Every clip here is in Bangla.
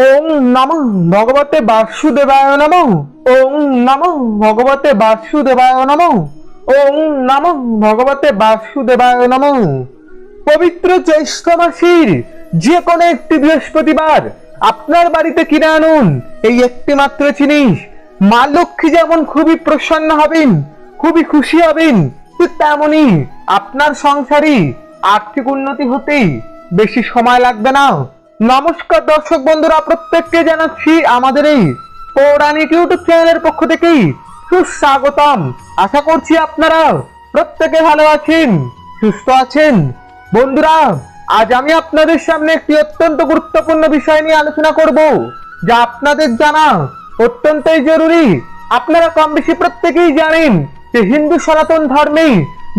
ওং নম ভগবতে বাসুদেবায় নম। ওং নম ভগবতে বাসুদেবায় নম। ওং নম ভগবতে বাসুদেবায় নম। পবিত্র জ্যৈষ্ঠ মাসের যে কোনো একটি বৃহস্পতিবার আপনার বাড়িতে কিনে আনুন এই একটি মাত্র জিনিস। মা লক্ষ্মী যেমন খুবই প্রসন্ন হবেন, খুবই খুশি হবেন, ঠিক তেমনই আপনার সংসারে আর্থিক উন্নতি হতেই বেশি সময় লাগবে না। নমস্কার দর্শক বন্ধুরা, প্রত্যেককে জানাচ্ছি আমাদের এই পৌরাণিক ইউটিউব চ্যানেলের পক্ষ থেকেই সুস্বাগতম। আশা করছি আপনারা প্রত্যেকে ভালো আছেন, সুস্থ আছেন। বন্ধুরা, আজ আমি আপনাদের সামনে একটি অত্যন্ত গুরুত্বপূর্ণ বিষয় নিয়ে আলোচনা করব, যা আপনাদের জানা অত্যন্তই জরুরি। আপনারা কম বেশি প্রত্যেকেই জানেন যে হিন্দু সনাতন ধর্মে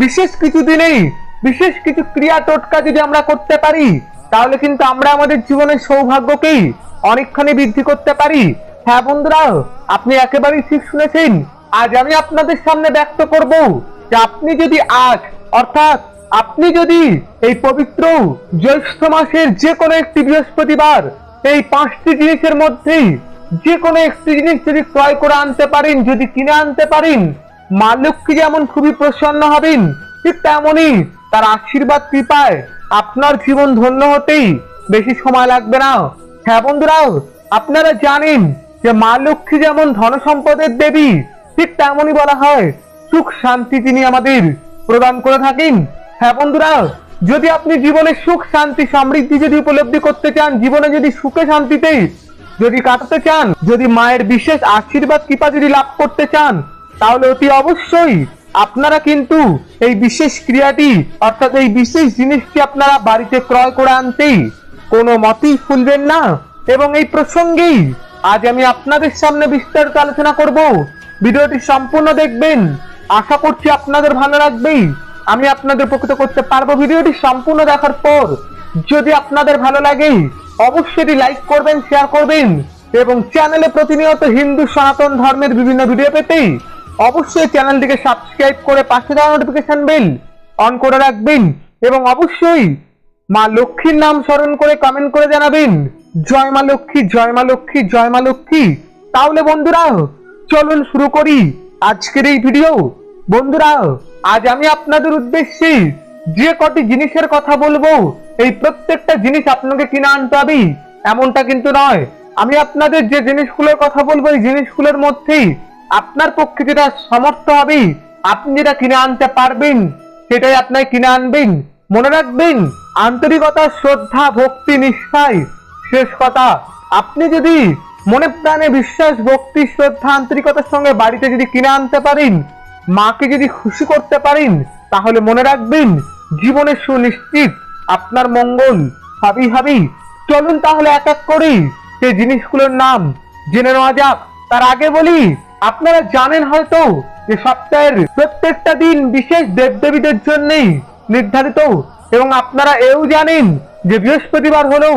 বিশেষ কিছু দিনেই, বিশেষ কিছু ক্রিয়া টোটকা যদি আমরা করতে পারি তাহলে কিন্তু আমরা আমাদের জীবনের সৌভাগ্যকেই অনেকখানি বৃদ্ধি করতে পারি। হ্যাঁ বন্ধুরা, আপনি একেবারেই ঠিক শুনেছেন। আজ আমি আপনাদের সামনে ব্যক্ত করব যে আপনি যদি আজ, অর্থাৎ আপনি যদি এই পবিত্র জ্যৈষ্ঠ মাসের যে কোনো একটি বৃহস্পতিবার, এই পাঁচটি জিনিসের মধ্যেই যে কোনো একটি জিনিস যদি ক্রয় করে আনতে পারেন, যদি কিনে আনতে পারেন, মা লক্ষ্মী যেমন খুবই প্রসন্ন হবেন, ঠিক তেমনই তার আশীর্বাদ কৃপায় আপনার জীবন ধন্য হতেই বেশি সময় লাগবে না। হ্যাঁ বন্ধুরা, আপনারা জানেন যে মা লক্ষ্মী যেমন ধন সম্পদের দেবী, ঠিক তেমনই বলা হয় সুখ শান্তি তিনি আমাদের প্রদান করে থাকেন। হ্যাঁ বন্ধুরা, যদি আপনি জীবনে সুখ, শান্তি, সমৃদ্ধি যদি উপলব্ধি করতে চান, জীবনে যদি সুখে, শান্তিতে যদি কাটাতে চান, যদি মায়ের বিশেষ আশীর্বাদ, কৃপা যদি লাভ করতে চান, তাহলে অতি অবশ্যই আপনারা কিন্তু এই বিশেষ ক্রিয়াটি, অর্থাৎ এই বিশেষ জিনিসটি আপনারা বাড়িতে ক্রয় করে আনতেই কোনো মতেই ফুলবেন না। এবং এই প্রসঙ্গেই আজ আমি আপনাদের সামনে বিস্তারিত আলোচনা করব। ভিডিওটি সম্পূর্ণ দেখবেন। আশা করছি আপনাদের ভালো লাগবেই। আমি আপনাদের উপকৃত করতে পারব। ভিডিওটি সম্পূর্ণ দেখার পর যদি আপনাদের ভালো লাগে, অবশ্যই লাইক করবেন, শেয়ার করবেন এবং চ্যানেলে প্রতিনিয়ত হিন্দু সনাতন ধর্মের বিভিন্ন ভিডিও পেতেই অবশ্যই চ্যানেলটিকে সাবস্ক্রাইব করে পাশে দেওয়া নোটিফিকেশন বেল অন করে রাখবেন এবং অবশ্যই মা লক্ষ্মীর নাম স্মরণ করে কমেন্ট করে জানাবেন। জয় মা লক্ষ্মী, জয় মা লক্ষ্মী, জয় মা লক্ষ্মী। তাহলে বন্ধুরা, চলুন শুরু করি আজকের এই ভিডিও বন্ধুরা, আজ আমি আপনাদের উদ্দেশ্যে যে কটি জিনিসের কথা বলব, এই প্রত্যেকটা জিনিস আপনাকে কিনে আনতে হবে, এমনটা কিন্তু নয়। আমি আপনাদের যে জিনিসগুলোর কথা বলব, এই জিনিসগুলোর মধ্যেই আপনার পক্ষে যেটা সমর্থ হবে, আপনি যেটা কিনে আনতে পারবেন, সেটাই আপনাকে কিনে আনবেন। মনে রাখবেন, আন্তরিকতা, শ্রদ্ধা, ভক্তি নিষ্ঠায় শেষ কথা। আপনি যদি মনে প্রাণে বিশ্বাস, ভক্তি, শ্রদ্ধা, আন্তরিকতার সঙ্গে বাড়িতে যদি কিনে আনতে পারেন, মাকে যদি খুশি করতে পারেন, তাহলে মনে রাখবেন জীবনে সুনিশ্চিত আপনার মঙ্গল হাবি হাবি। চলুন তাহলে এক এক করি সেই জিনিসগুলোর নাম জেনে নেওয়া যাক। তার আগে বলি আপনারা জানেন হয়তো যে সপ্তাহের প্রত্যেকটা দিন বিশেষ দেবদেবীদের জন্যই নির্ধারিত, এবং আপনারা এও জানেন যে বৃহস্পতিবার হলেও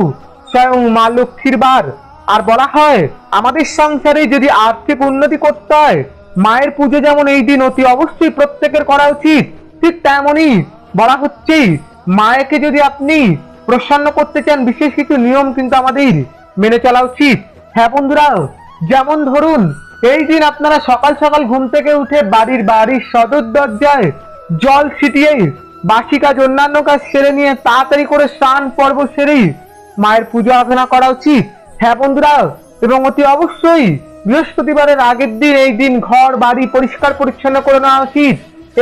স্বয়ং মা লক্ষ্মীর বার। আর বলা হয়, আমাদের সংসারে যদি আর্থিক উন্নতি করতে হয়, মায়ের পুজো যেমন এই দিন অতি অবশ্যই প্রত্যেকের করা উচিত, ঠিক তেমনই বলা হচ্ছে, মায়েকে যদি আপনি প্রসন্ন করতে চান, বিশেষ কিছু নিয়ম কিন্তু আমাদের মেনে চলা উচিত। হ্যাঁ বন্ধুরা, যেমন ধরুন এই দিন আপনারা সকাল সকাল ঘুম থেকে উঠে বাড়ির বাড়ির সদর দরজায় জল ছিটিয়ে বাসি কাজ, অন্যান্য কাজ সেরে নিয়ে তাড়াতাড়ি করে স্নান পর্ব সেরেই মায়ের পুজো আর্চনা করা উচিত। হ্যাঁ বন্ধুরা, এবং অতি অবশ্যই বৃহস্পতিবারের আগের দিন এই দিন ঘর, বাড়ি পরিষ্কার পরিচ্ছন্ন করে নেওয়া উচিত।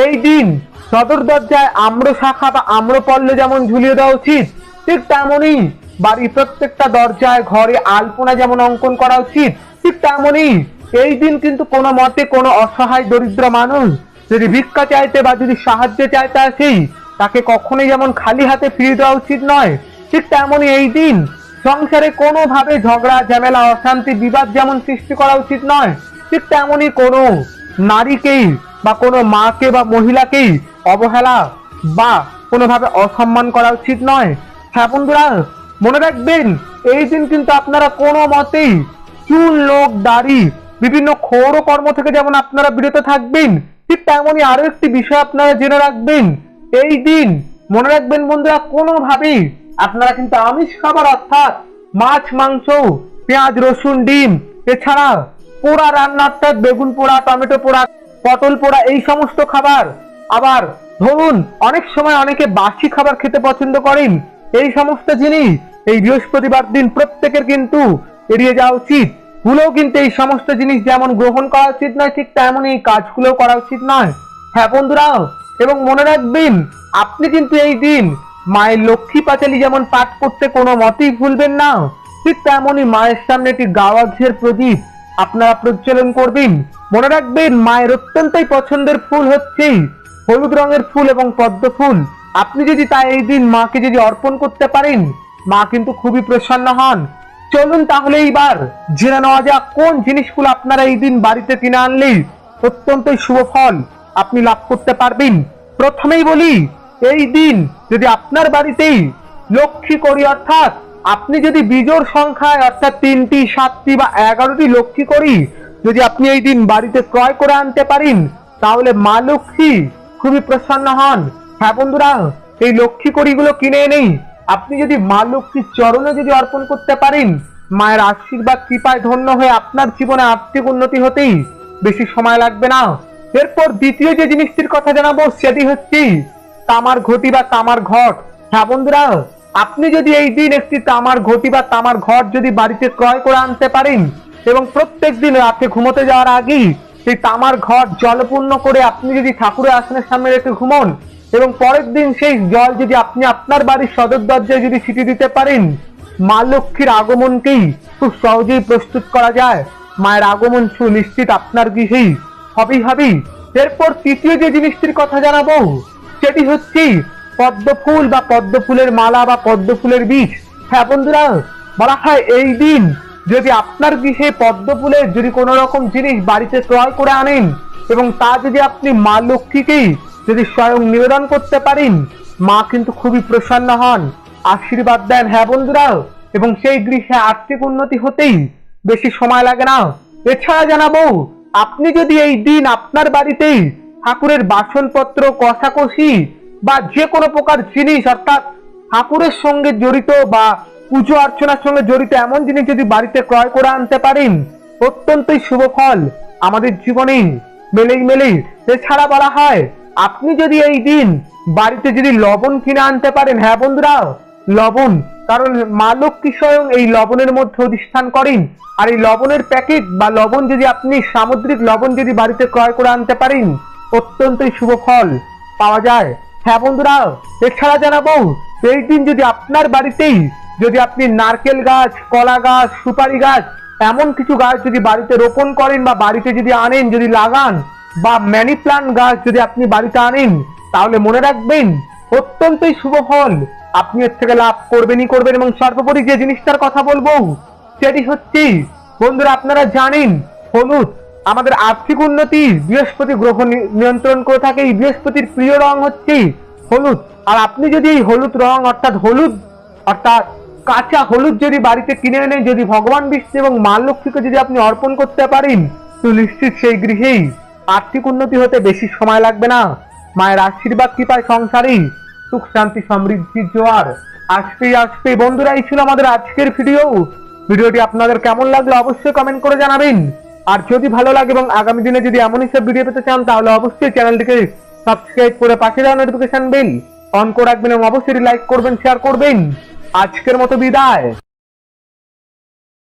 এই দিন সদর দরজায় আম্র শাখা বা আম্র আম্রপল্ল যেমন ঝুলিয়ে দেওয়া উচিত, ঠিক তেমনই বাড়ির প্রত্যেকটা দরজায় ঘরে আলপনা যেমন অঙ্কন করা উচিত, ঠিক তেমনই এই দিন কিন্তু কোনো মতে কোনো অসহায় দরিদ্র মানুষ যদি ভিক্ষা চাইতে বা যদি সাহায্য চাইতে আসেই তাকে কখনোই যেমন খালি হাতে ফিরিয়ে দেওয়া উচিত নয়, ঠিক তেমনই এই দিন সংসারে কোনোভাবে ঝগড়া, ঝামেলা, অশান্তি, বিবাদ যেমন সৃষ্টি করা উচিত নয়, ঠিক তেমনই কোনো নারীকেই বা কোনো মাকে বা মহিলাকেই অবহেলা বা কোনোভাবে অসম্মান করা উচিত নয়। হ্যাঁ বন্ধুরা, মনে রাখবেন, এই দিন কিন্তু আপনারা কোনো মতেই চুল লোক দাড়ি বিভিন্ন ক্ষৌর কর্ম থেকে যেমন আপনারা বিরত থাকবেন, ঠিক তেমনই আরও একটি বিষয় আপনারা জেনে রাখবেন। এই দিন মনে রাখবেন বন্ধুরা, কোনোভাবেই আপনারা কিন্তু আমিষ খাবার অর্থাৎ মাছ, মাংস, পেঁয়াজ, রসুন, ডিম, এছাড়া পোড়া রান্না অর্থাৎ বেগুন পোড়া, টমেটো পোড়া, পটল পোড়া, এই সমস্ত খাবার আবার ধরুন অনেক সময় অনেকে বাসি খাবার খেতে পছন্দ করেন। এই সমস্ত জিনিস এই বৃহস্পতিবার দিন প্রত্যেকের কিন্তু এড়িয়ে যাওয়া উচিত। ভুলেও কিন্তু এই সমস্ত জিনিস যেমন গ্রহণ করা উচিত নয়, ঠিক তেমন এই কাজগুলোও করা উচিত নয়। হ্যাঁ বন্ধুরাও এবং মনে রাখবেন, আপনি কিন্তু এই দিন মায়ের লক্ষ্মী পাঁচালি যেমন পাঠ করতে কোনো মতেই ভুলবেন না, ঠিক তেমনই মায়ের সামনে একটি গাওয়া ঘিয়ের প্রদীপ আপনারা প্রজ্বলন করবেন। মনে রাখবেন, মায়ের অত্যন্তই পছন্দের ফুল হচ্ছে হলুদ রঙের ফুল এবং পদ্ম ফুল। আপনি যদি তাই এই দিন মাকে যদি অর্পণ করতে পারেন, মা কিন্তু খুবই প্রসন্ন হন। চলুন তাহলে এইবার জেনে নেওয়া যাক কোন জিনিসগুলো আপনারা এই দিন বাড়িতে কিনে আনলে অত্যন্তই শুভ ফল আপনি লাভ করতে পারবেন। প্রথমেই বলি, এই দিন যদি আপনার বাড়িতেই লক্ষ্মী করি অর্থাৎ আপনি যদি বিজোড় সংখ্যায় অর্থাৎ তিনটি, সাতটি বা এগারোটি লক্ষ্মী করি যদি আপনি এই দিন বাড়িতে ক্রয় করে আনতে পারেন, তাহলে মা লক্ষ্মী খুবই প্রসন্ন হন। হ্যাঁ বন্ধুরা, এই লক্ষ্মী কড়িগুলো কিনে এনেই আপনি যদি মা লক্ষ্মীর চরণে যদি অর্পণ করতে পারেন, মায়ের আশীর্বাদ, কৃপায় ধন্য হয়ে আপনার জীবনে আর্থিক উন্নতি হতেই বেশি সময় লাগবে না। এরপর দ্বিতীয় যে জিনিসটির কথা জানাব, সেটি হচ্ছে তামার ঘটি বা তামার ঘট। হ্যাঁ বন্ধুরা, আপনি যদি এই দিন একটি তামার ঘটি বা তামার ঘট যদি বাড়িতে ক্রয় করে আনতে পারেন এবং প্রত্যেক দিন রাতে ঘুমোতে যাওয়ার আগেই সেই তামার ঘট জলপূর্ণ করে আপনি যদি ঠাকুরের আসনের সামনে রেখে ঘুমন এবং পরের দিন সেই জল যদি আপনি আপনার বাড়ির সদর দরজায় যদি ছিটিয়ে দিতে পারেন, মা লক্ষ্মীর আগমনকেই খুব সহজেই প্রস্তুত করা যায়। মায়ের আগমন সুনিশ্চিত আপনার গৃহেই হবেই হবেই। এরপর তৃতীয় যে জিনিসটির কথা জানাব, সেটি হচ্ছে পদ্ম ফুল বা পদ্ম ফুলের মালা বা পদ্ম ফুলের বীজ। হ্যাঁ বন্ধুরা, বলা হয় এই দিন যদি আপনার গৃহে পদ্ম ফুলের যদি কোনো রকম জিনিস বাড়িতে ক্রয় করে আনেন, এবং তা যদি আপনি মা লক্ষ্মীকেই যদি স্বয়ং নিবেদন করতে পারেন, মা কিন্তু খুবই প্রসন্ন হন। আশীর্বাদ দেন হ্যাঁ বন্ধুরা, এবং সেই গৃহে আর্থিক উন্নতি হতেই বেশি সময় লাগে না। এছাড়া জানাব, আপনি যদি এই দিন আপনার বাড়িতেই ঠাকুরের বাসনপত্র, কষাকষি বা যে কোনো প্রকার জিনিস, অর্থাৎ ঠাকুরের সঙ্গে জড়িত বা পুজো অর্চনার সঙ্গে জড়িত এমন জিনিস যদি বাড়িতে ক্রয় করে আনতে পারেন, অত্যন্তই শুভ ফল আমাদের জীবনে মেলেই মেলেই। এছাড়া বলা হয় আপনি যদি এই দিন বাড়িতে যদি লবণ কিনে আনতে পারেন হ্যাঁ বন্ধুরা, লবণ, কারণ মা লক্ষ্মী স্বয়ং এই লবণের মধ্যে অধিষ্ঠান করেন। আর এই লবণের প্যাকেট বা লবণ যদি আপনি, সামুদ্রিক লবণ যদি বাড়িতে ক্রয় করে আনতে পারেন, অত্যন্তই শুভ ফল পাওয়া যায়। হ্যাঁ বন্ধুরা, এছাড়া জানাব, এই দিন যদি আপনার বাড়িতেই যদি আপনি নারকেল গাছ, কলা গাছ, সুপারি গাছ, এমন কিছু গাছ যদি বাড়িতে রোপণ করেন বা বাড়িতে যদি আনেন, যদি লাগান বা ম্যানি প্লান্ট গাছ যদি আপনি বাড়িতে আনেন, তাহলে মনে রাখবেন অত্যন্তই শুভ ফল। আপনি এর থেকে লাভ করবেনই করবেন এবং সর্বোপরি যে জিনিসটার কথা বলব, সেটি হচ্ছে, বন্ধুরা আপনারা জানেন, হলুদ। আমাদের আর্থিক উন্নতি, বৃহস্পতি গ্রহ নিয়ন্ত্রণ করে থাকে। এই বৃহস্পতির প্রিয় রং হচ্ছে হলুদ। আর আপনি যদি এই হলুদ রং, অর্থাৎ হলুদ, অর্থাৎ কাঁচা হলুদ যদি বাড়িতে কিনে এনে, যদি ভগবান বিষ্ণু এবং মা লক্ষ্মীকে যদি আপনি অর্পণ করতে পারেন, তো নিশ্চিত সেই গৃহেই আর্থিক উন্নতি হতে বেশি সময় লাগবে না। মায়ের আশীর্বাদ, কৃপায় সংসারেই সুখ, শান্তি সমৃদ্ধির জোয়ার। আসবেই আসবে বন্ধুরা, এই ছিল আমাদের আজকের ভিডিও ভিডিওটি আপনাদের কেমন লাগল অবশ্যই কমেন্ট করে জানাবেন। আর যদি ভালো লাগে এবং আগামী দিনে যদি এমনই সব ভিডিও পেতে চান, তাহলে অবশ্যই চ্যানেলটিকে সাবস্ক্রাইব করে পাশে দেওয়া নোটিফিকেশন বেল অন করে রাখবেন এবং অবশ্যই লাইক করবেন শেয়ার করবেন। আজকের মতো বিদায়।